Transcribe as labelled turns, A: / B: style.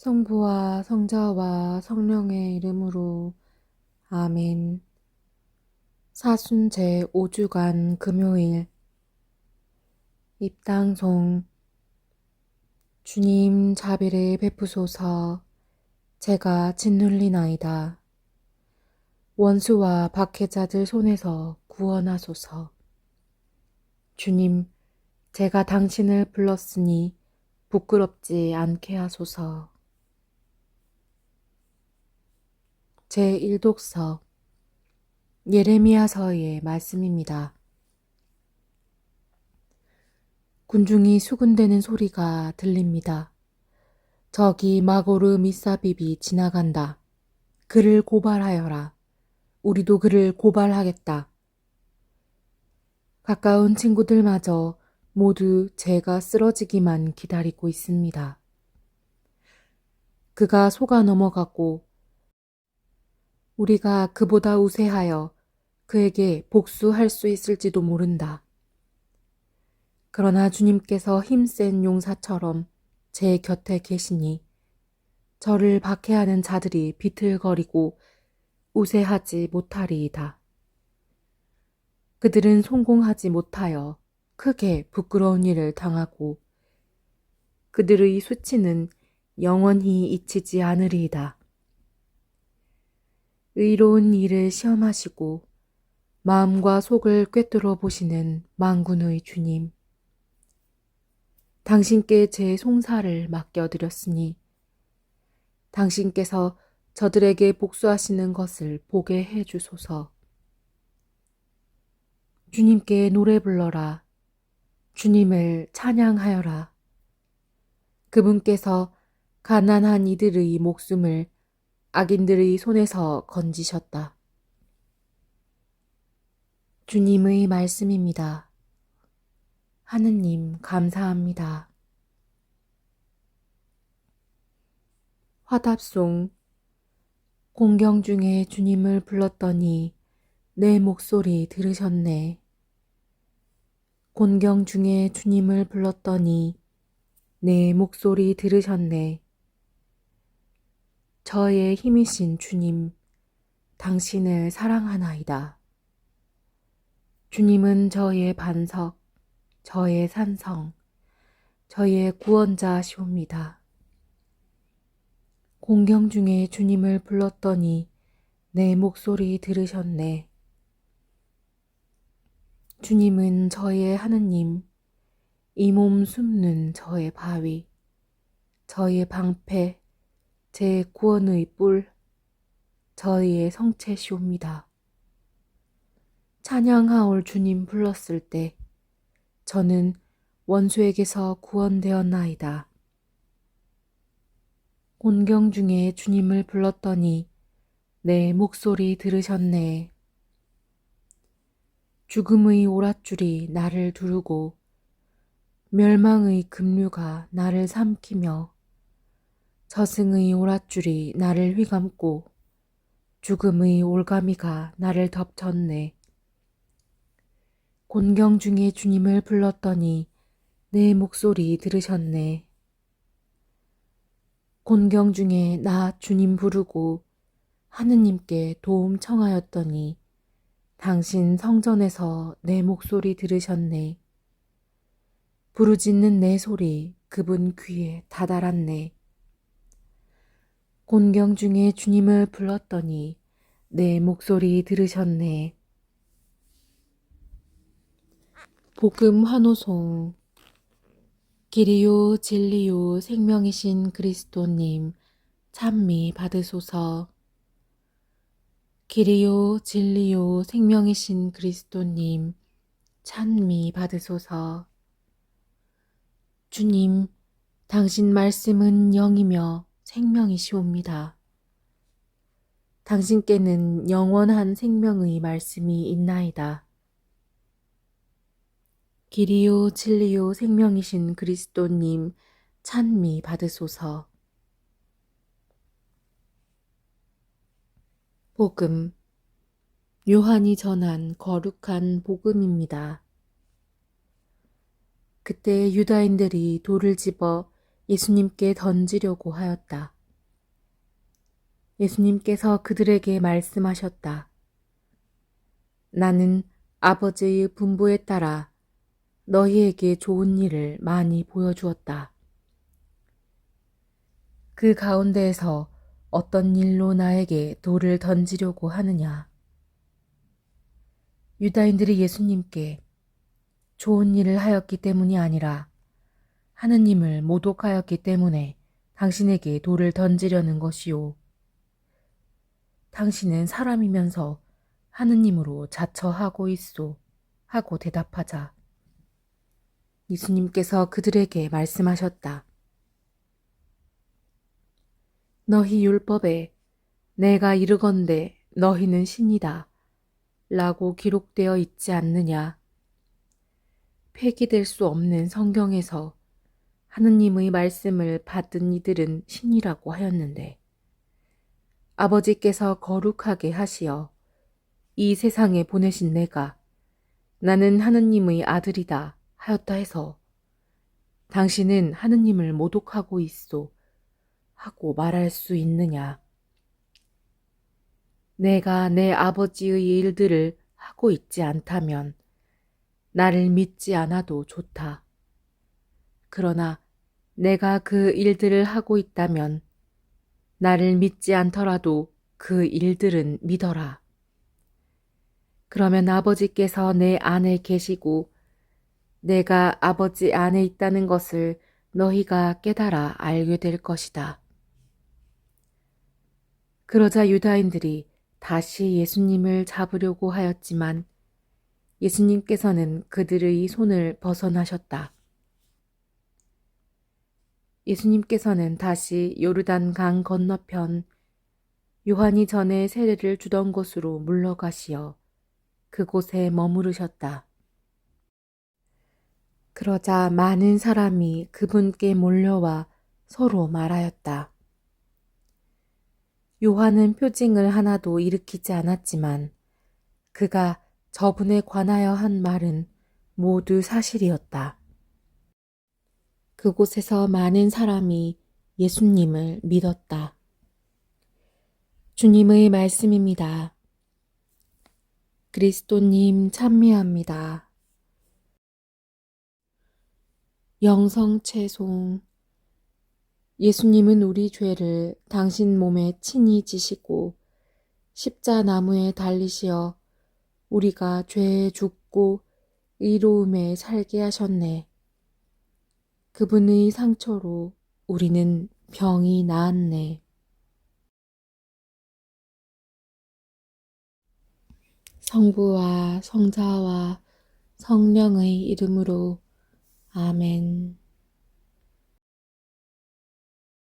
A: 성부와 성자와 성령의 이름으로 아멘. 사순 제 5주간 금요일 입당송 주님 자비를 베푸소서 제가 짓눌리나이다. 원수와 박해자들 손에서 구원하소서. 주님, 제가 당신을 불렀으니 부끄럽지 않게 하소서. 제1독서 예레미야서의 말씀입니다. 군중이 수군대는 소리가 들립니다. 저기 마고르 미사빕이 지나간다. 그를 고발하여라. 우리도 그를 고발하겠다. 가까운 친구들마저 모두 제가 쓰러지기만 기다리고 있습니다. 그가 속아 넘어가고 우리가 그보다 우세하여 그에게 복수할 수 있을지도 모른다. 그러나 주님께서 힘센 용사처럼 제 곁에 계시니 저를 박해하는 자들이 비틀거리고 우세하지 못하리이다. 그들은 성공하지 못하여 크게 부끄러운 일을 당하고 그들의 수치는 영원히 잊히지 않으리이다. 의로운 일을 시험하시고 마음과 속을 꿰뚫어 보시는 망군의 주님. 당신께 제 송사를 맡겨드렸으니 당신께서 저들에게 복수하시는 것을 보게 해 주소서. 주님께 노래 불러라. 주님을 찬양하여라. 그분께서 가난한 이들의 목숨을 악인들의 손에서 건지셨다. 주님의 말씀입니다. 하느님 감사합니다. 화답송 공경 중에 주님을 불렀더니 내 목소리 들으셨네. 곤경 중에 주님을 불렀더니 내 목소리 들으셨네. 저의 힘이신 주님, 당신을 사랑하나이다. 주님은 저의 반석, 저의 산성, 저의 구원자시옵니다. 공경 중에 주님을 불렀더니 내 목소리 들으셨네. 주님은 저의 하느님, 이 몸 숨는 저의 바위, 저의 방패, 제 구원의 뿔, 저희의 성체시옵니다. 찬양하올 주님 불렀을 때 저는 원수에게서 구원되었나이다. 곤경 중에 주님을 불렀더니 내 목소리 들으셨네. 죽음의 오랏줄이 나를 두르고 멸망의 급류가 나를 삼키며 저승의 오랏줄이 나를 휘감고 죽음의 올가미가 나를 덮쳤네. 곤경 중에 주님을 불렀더니 내 목소리 들으셨네. 곤경 중에 나 주님 부르고 하느님께 도움 청하였더니 당신 성전에서 내 목소리 들으셨네. 부르짖는 내 소리 그분 귀에 다다랐네. 곤경 중에 주님을 불렀더니 내 목소리 들으셨네. 복음 환호송. 길이요 진리요 생명이신 그리스도님 찬미 받으소서. 길이요 진리요 생명이신 그리스도님 찬미 받으소서. 주님 당신 말씀은 영이며 생명이시옵니다. 당신께는 영원한 생명의 말씀이 있나이다. 길이요 진리요 생명이신 그리스도님 찬미 받으소서. 복음 요한이 전한 거룩한 복음입니다. 그때 유다인들이 돌을 집어 예수님께 던지려고 하였다. 예수님께서 그들에게 말씀하셨다. 나는 아버지의 분부에 따라 너희에게 좋은 일을 많이 보여주었다. 그 가운데에서 어떤 일로 나에게 돌을 던지려고 하느냐? 유다인들이 예수님께 좋은 일을 하였기 때문이 아니라 하느님을 모독하였기 때문에 당신에게 돌을 던지려는 것이요. 당신은 사람이면서 하느님으로 자처하고 있소. 하고 대답하자. 예수님께서 그들에게 말씀하셨다. 너희 율법에 내가 이르건대 너희는 신이다. 라고 기록되어 있지 않느냐. 폐기될 수 없는 성경에서 하느님의 말씀을 받은 이들은 신이라고 하였는데 아버지께서 거룩하게 하시어 이 세상에 보내신 내가 나는 하느님의 아들이다 하였다 해서 당신은 하느님을 모독하고 있소 하고 말할 수 있느냐. 내가 내 아버지의 일들을 하고 있지 않다면 나를 믿지 않아도 좋다. 그러나 내가 그 일들을 하고 있다면 나를 믿지 않더라도 그 일들은 믿어라. 그러면 아버지께서 내 안에 계시고 내가 아버지 안에 있다는 것을 너희가 깨달아 알게 될 것이다. 그러자 유다인들이 다시 예수님을 잡으려고 하였지만 예수님께서는 그들의 손을 벗어나셨다. 예수님께서는 다시 요르단 강 건너편 요한이 전에 세례를 주던 곳으로 물러가시어 그곳에 머무르셨다. 그러자 많은 사람이 그분께 몰려와 서로 말하였다. 요한은 표징을 하나도 일으키지 않았지만 그가 저분에 관하여 한 말은 모두 사실이었다. 그곳에서 많은 사람이 예수님을 믿었다. 주님의 말씀입니다. 그리스도님 찬미합니다. 영성 채송 예수님은 우리 죄를 당신 몸에 친히 지시고 십자나무에 달리시어 우리가 죄에 죽고 의로움에 살게 하셨네. 그분의 상처로 우리는 병이 나았네. 성부와 성자와 성령의 이름으로 아멘.